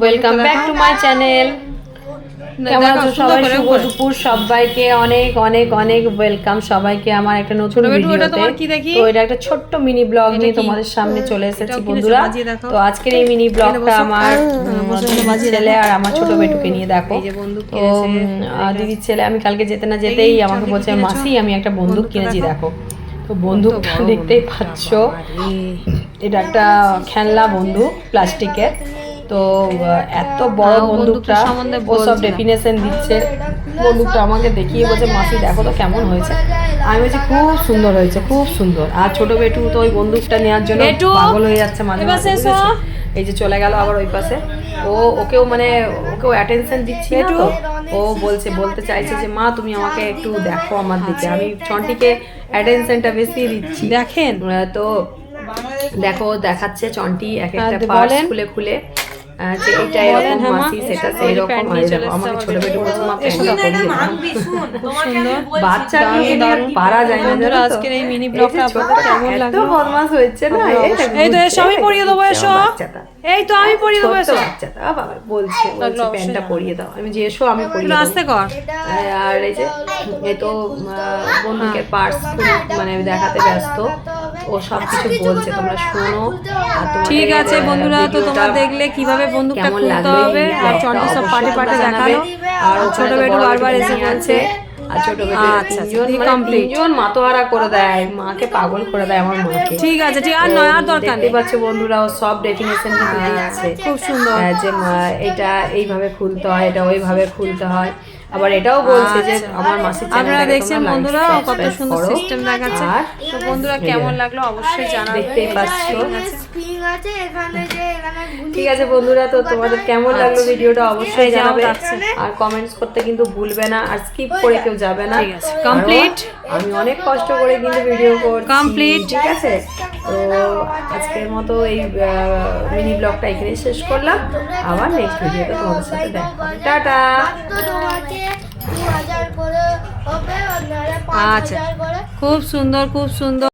Welcome back to my channel কেমন আছো সবাই? শুভ দুপুর। সবাইকে অনেক অনেক অনেক ওয়েলকাম সবাইকে আমার একটা নতুন ভিডিওতে? তো। এটা একটা ছোট্ট মিনি ব্লগ নিয়ে তোমাদের সামনে চলে এসেছি বন্ধুরা। তো আজকের এই মিনি ব্লগটা আমার ছেলে আর আমার ছোট বেটুকে নিয়ে দেখো। তো। দিদির ছেলে আমি কালকে যেতে না যেতেই আমাকে বলছে মাসি আমি একটা বন্দুক কিনেছি দেখো। তো বন্দুকটা দেখতেই পাচ্ছ। এটা একটা খেলনা বন্দুক প্লাস্টিকের। তো এত বড় হ্যাঁ, ও বন্দুকটা সম্বন্ধে ও সব ডেফিনেশন দিচ্ছে। বন্দুকটা আমাকে দেখিয়ে বলছে মাসি দেখো তো কেমন হয়েছে। আমি বলছি খুব সুন্দর হয়েছে খুব সুন্দর। আর ছোট বেটু তো ওই বন্দুকটা নেওয়ার জন্য পাগল হয়ে যাচ্ছে মাঝে মাঝে এই যে চলে গেল আবার ওই পাশে। ও ওকেও মানে ওকেও অ্যাটেনশন দিচ্ছি না তো? ও বলছে বলতে চাইছে যে মা তুমি আমাকে একটু দেখো আমার দিকে। আমি চন্টিকে অ্যাটেনশনটা বেশি দিচ্ছি। দেখেন। তো দেখো দেখাচ্ছে চন্টি এক একটা হ্যাঁ, পার্স খুলে খুলে। আহ, যে এটা এরকম হ্যাঁ, মাসি সেটা সেই রকম আমাকে প্যান্টটা পরিয়ে বাচ্চাকে নিয়ে। পারা যায় না তো? আজকের এই মিনি ব্লগটা আপনাদের কেমন লাগল? না? এই তো এসো, আমি পরিয়ে দেবো, এসো। এই তো আমি পরিয়ে দেবো এসো। বাচ্চাটা বাবা বলছে প্যান্টটা। পরিয়ে দাও। আমি যে এসো আমি পরিয়ে দেবো। আস্তে কর। আর এই যে এ তো বন্দুকের পার্স মানে দেখাতে ব্যস্ত। ও সব কিছু বলছে তোমরা শোনো। ঠিক আছে বন্ধুরা তো তোমরা দেখলে কীভাবে বন্দুকটা খুলতে হবে। আর চন্টি সব পাটে পাটে দেখাল আর ছোট বেটু বারবার এসে বলছে আর ছোট আচ্ছা, আচ্ছা, তিনজন মানে মাতোয়ারা করে দেয় মাকে পাগল করে দেয় আমার মাকে। ঠিক আছে ঠিক আর নয় আর দরকার নেই। পাচ্ছে বন্ধুরা ও সব ডেফিনেশন কিন্তু দিচ্ছে খুব সুন্দর। হ্যাঁ, যে মা- এটা এইভাবে খুলতে হয় এটা ওইভাবে খুলতে হয়। আবার এটাও বলছে যে আচ্ছা। আমার মাসির আপনারা দেখছেন বন্ধুরা কত সুন্দর সিস্টেম দেখাচ্ছে। তো বন্ধুরা কেমন লাগল অবশ্যই জানাবেন দেখতেই পাচ্ছো। স্প্রিং আছে এখানে যে এখানে ঠিক আছে বন্ধুরা তো তোমাদের কেমন লাগল ভিডিওটা অবশ্যই জানাবে। আর কমেন্টস করতে কিন্তু ভুলবে না আর স্কিপ করে কেউ যাবে না। ঠিক আছে। কারণ Complete? আমি অনেক কষ্ট করে কিন্তু ভিডিও করছি Complete? ঠিক আছে? তো আজকের মতো এই মিনি ব্লগটা এখানেই শেষ করলাম। আবার নেক্সট ভিডিওতে তোমাদের সাথে দেখা টাটা! আচ্ছা। খুব সুন্দর খুব সুন্দর।